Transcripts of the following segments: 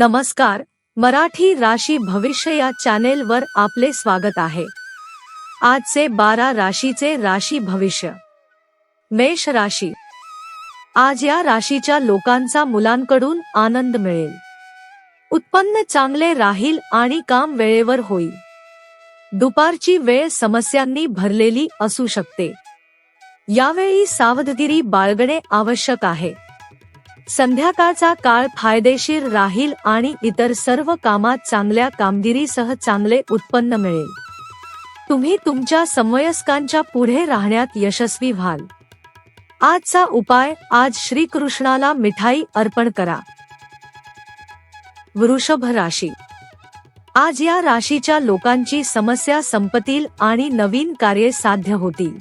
नमस्कार. मराठी राशी भविष्य या चॅनेलवर आपले स्वागत आहे. आजचे बारा राशीचे राशी भविष्य. मेष राशी. आज या राशीच्या लोकांचा मुलांकडून आनंद मिळेल. उत्पन्न चांगले राहील आणि काम वेळेवर होईल. दुपारची वेळ समस्यांनी भरलेली असू शकते. यावेळी सावधगिरी बाळगणे आवश्यक आहे. संध्याकाळचा काळ फायदेशीर राहील आणि इतर सर्व कामात चांगल्या कामगिरीसह चांगले उत्पन्न मिळेल. तुम्ही तुमच्या समवयस्कांच्या पुढे राहण्यात यशस्वी व्हाल. आजचा उपाय आज श्रीकृष्णाला मिठाई अर्पण करा. वृषभ राशी. आज या राशीच्या लोकांची समस्या संपतील आणि नवीन कार्ये साध्य होतील.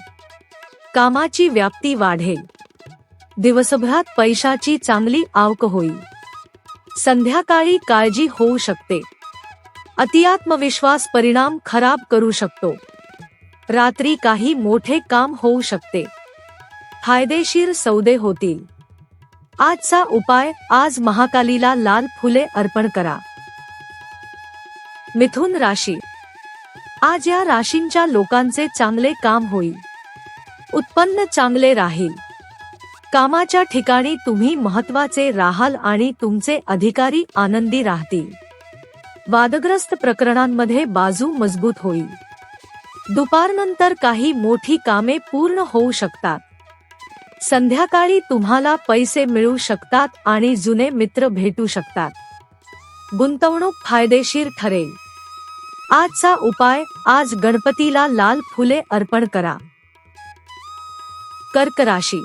कामाची व्याप्ती वाढेल. दिवसभरात पैशाची चांगली आवक होईल. संध्याकाळी काळजी होऊ शकते. अतिआत्मविश्वास परिणाम खराब करू शकतो. रात्री काही मोठे काम होऊ शकते. फायदेशीर सौदे होतील. आजचा उपाय आज महाकालीला लाल फुले अर्पण करा. मिथुन राशी. आज या राशींच्या लोकांचे चांगले काम होईल. उत्पन्न चांगले राहील. कामाच्या ठिकाणी तुम्ही महत्त्वाचे राहाल आणि तुमचे अधिकारी आनंदी राहतील. वादग्रस्त प्रकरणांमध्ये बाजू मजबूत होईल. दुपारनंतर काही मोठी कामे पूर्ण होऊ शकतात. संध्याकाळी तुम्हाला पैसे मिळू शकतात आणि जुने मित्र भेटू शकतात. गुंतवणूक फायदेशीर ठरेल. आजचा उपाय आज गणपतीला लाल फुले अर्पण करा. कर्क राशी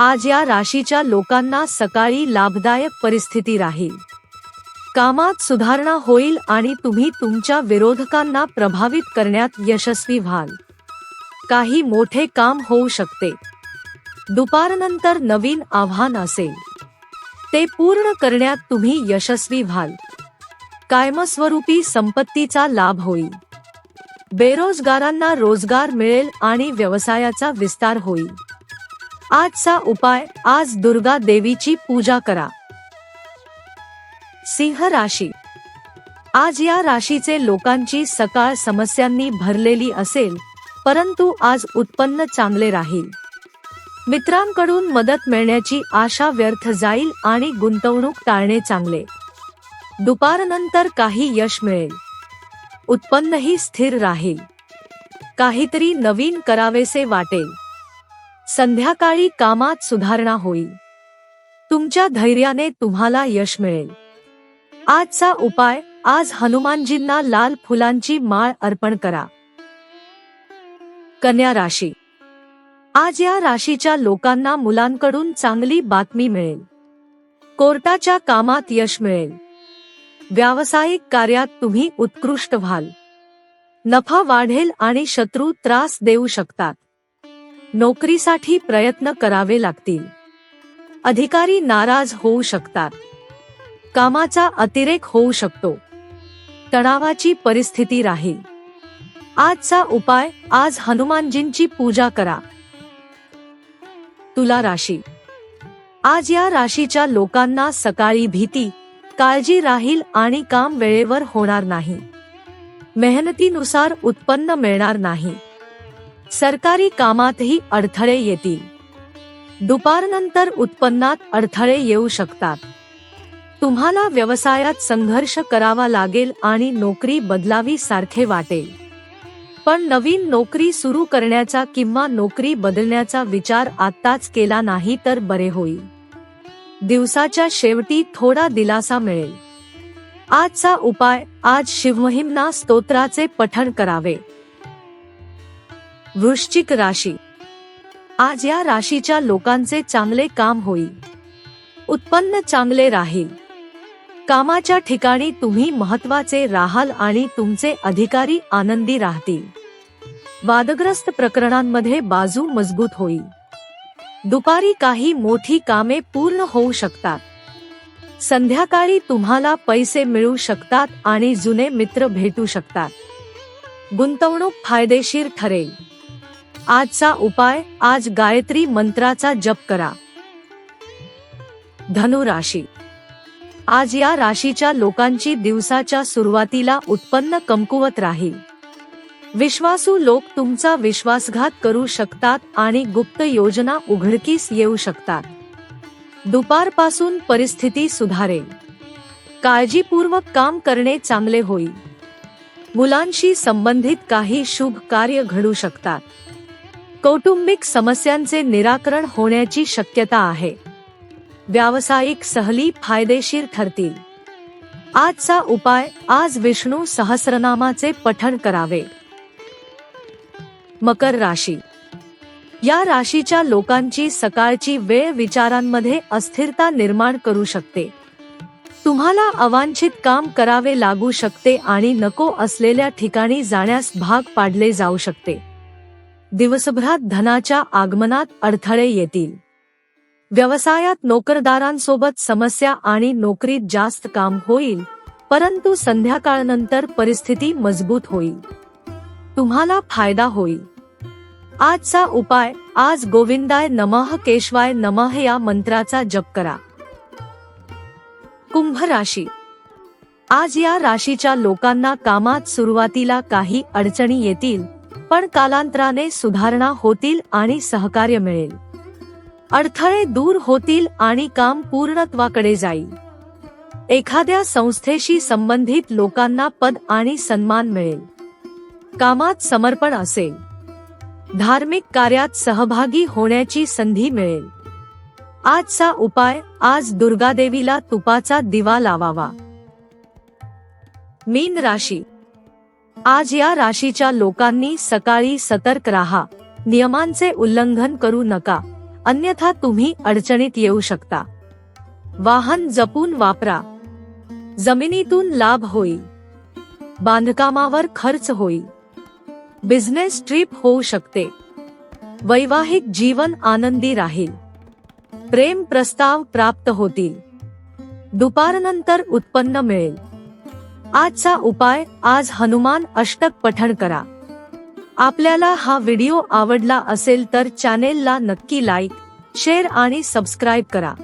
आज या राशीच्या लोकांना सकाळी लाभदायक परिस्थिती राहील. कामात सुधारणा होईल आणि तुम्ही तुमच्या विरोधकांना प्रभावित करण्यात यशस्वी व्हाल. काही मोठे काम होऊ शकते. दुपारनंतर नवीन आव्हान असेल. ते पूर्ण करण्यात तुम्ही यशस्वी व्हाल. कायमस्वरूपी संपत्तीचा लाभ होईल. बेरोजगारांना रोजगार मिळेल आणि व्यवसायाचा विस्तार होईल. आजचा उपाय आज दुर्गा देवीची पूजा करा. सिंह राशी. आज या राशीचे लोकांची सकाळ समस्यांनी भरलेली असेल परंतु आज उत्पन्न चांगले राहील. मित्रांकडून मदत मिळण्याची आशा व्यर्थ जाईल आणि गुंतवणूक टाळणे चांगले. दुपारनंतर काही यश मिळेल. उत्पन्नही स्थिर राहील. काहीतरी नवीन करावेसे वाटेल. संध्याकाळी कामात सुधारणा होईल. तुमच्या धैर्याने तुम्हाला यश मिळेल. आजचा उपाय आज हनुमानजींना लाल फुलांची माळ अर्पण करा. कन्या राशी. आज या राशीच्या लोकांना मुलांकडून चांगली बातमी मिळेल. कोर्टाच्या कामात यश मिळेल. व्यावसायिक कार्यात तुम्ही उत्कृष्ट व्हाल. नफा वाढेल आणि शत्रू त्रास देऊ शकतात. नोकरीसाठी प्रयत्न करावे लागतील. अधिकारी नाराज होऊ शकतात. कामाचा अतिरेक होऊ शकतो. तणावाची परिस्थिती राहील. आजचा उपाय आज हनुमानजींची पूजा करा. तुला राशी. आज या राशीच्या लोकांना सकाळी भीती काळजी राहील आणि काम वेळेवर होणार नाही. मेहनतीनुसार उत्पन्न मिळणार नाही. सरकारी कामातही अडथळे येतील. दुपारनंतर उत्पन्नात अडथळे येऊ शकतात. तुम्हाला व्यवसायात संघर्ष करावा लागेल आणि नोकरी बदलावी सारखे वाटेल. पण नवीन नोकरी सुरू करण्याचा किंवा नोकरी बदलण्याचा विचार आत्ताच केला नाही तर बरे होईल. दिवसाच्या शेवटी थोडा दिलासा मिळेल. आजचा उपाय आज शिवमहिमना स्तोत्राचे पठण करावे. वृश्चिक राशी. आज या राशीच्या लोकांचे चांगले काम होईल. उत्पन्न चांगले राहील. कामाच्या ठिकाणी तुम्ही महत्त्वाचे राहाल आणि तुमचे अधिकारी आनंदी राहतील. वादग्रस्त प्रकरणांमध्ये बाजू मजबूत होईल. दुपारी काही मोठी कामे पूर्ण होऊ शकतात. संध्याकाळी तुम्हाला पैसे मिळू शकतात आणि जुने मित्र भेटू शकतात. गुंतवणूक फायदेशीर ठरेल. आजचा उपाय आज गायत्री मंत्राचा जप करा. धनुराशी. आज या राशीच्या लोकांची दिवसाच्या सुरुवातीला उत्पन्न कमकुवत राहील. विश्वासू लोक तुमचा विश्वासघात करू शकतात आणि गुप्त योजना उघडकीस येऊ शकतात. दुपारपासून परिस्थिती सुधारेल. काळजीपूर्वक काम करणे चांगले होईल. मुलांशी संबंधित काही शुभ कार्य घडू शकतात. कौटुंबिक समस्यांचे निराकरण होण्याची शक्यता आहे. व्यावसायिक सहली फायदेशीर ठरतील. आजचा उपाय आज विष्णू सहस्रनामाचे पठण करावे. मकर राशी. या राशीच्या लोकांची सकाळची वेळ विचारांमध्ये अस्थिरता निर्माण करू शकते. तुम्हाला अवांछित काम करावे लागू शकते आणि नको असलेल्या ठिकाणी जाण्यास भाग पाडले जाऊ शकते. दिवसभरात धनाच्या आगमनात अडथळे येतील. व्यवसायात नोकरदारांसोबत समस्या आणि नोकरीत जास्त काम होईल परंतु संध्याकाळनंतर परिस्थिती मजबूत होईल. तुम्हाला फायदा होईल. आजचा उपाय आज गोविंदाय नमः केशवाय नमः या मंत्राचा जप करा. कुंभ राशी. आज या राशीच्या लोकांना कामात सुरुवातीला काही अडचणी येतील पण कालांतराने सुधारणा होतील आणि सहकार्य मिळेल. अडथळे दूर होतील आणि काम पूर्णत्वाकडे जाईल. एखाद्या संस्थेशी संबंधित लोकांना पद आणि सन्मान मिळेल. कामात समर्पण असेल. धार्मिक कार्यात सहभागी होण्याची संधी मिळेल. आजचा उपाय आज दुर्गादेवीला तुपाचा दिवा लावावा. मीन राशी आज या राशीच्या लोकांनी सकाळी सतर्क राहा. नियमांचे उल्लंघन करू नका. अन्यथा तुम्ही अडचणीत येऊ शकता. वाहन जपून वापरा. जमिनीतून लाभ होईल. बांधकामावर खर्च होईल. बिझनेस ट्रिप होऊ शकते. वैवाहिक जीवन आनंदी राहील. प्रेम प्रस्ताव प्राप्त होतील. दुपारनंतर उत्पन्न मिळेल. आजचा उपाय आज हनुमान अष्टक पठण करा. आपल्याला हा व्हिडिओ आवडला असेल तर चॅनेलला नक्की लाईक शेअर आणि सबस्क्राईब करा.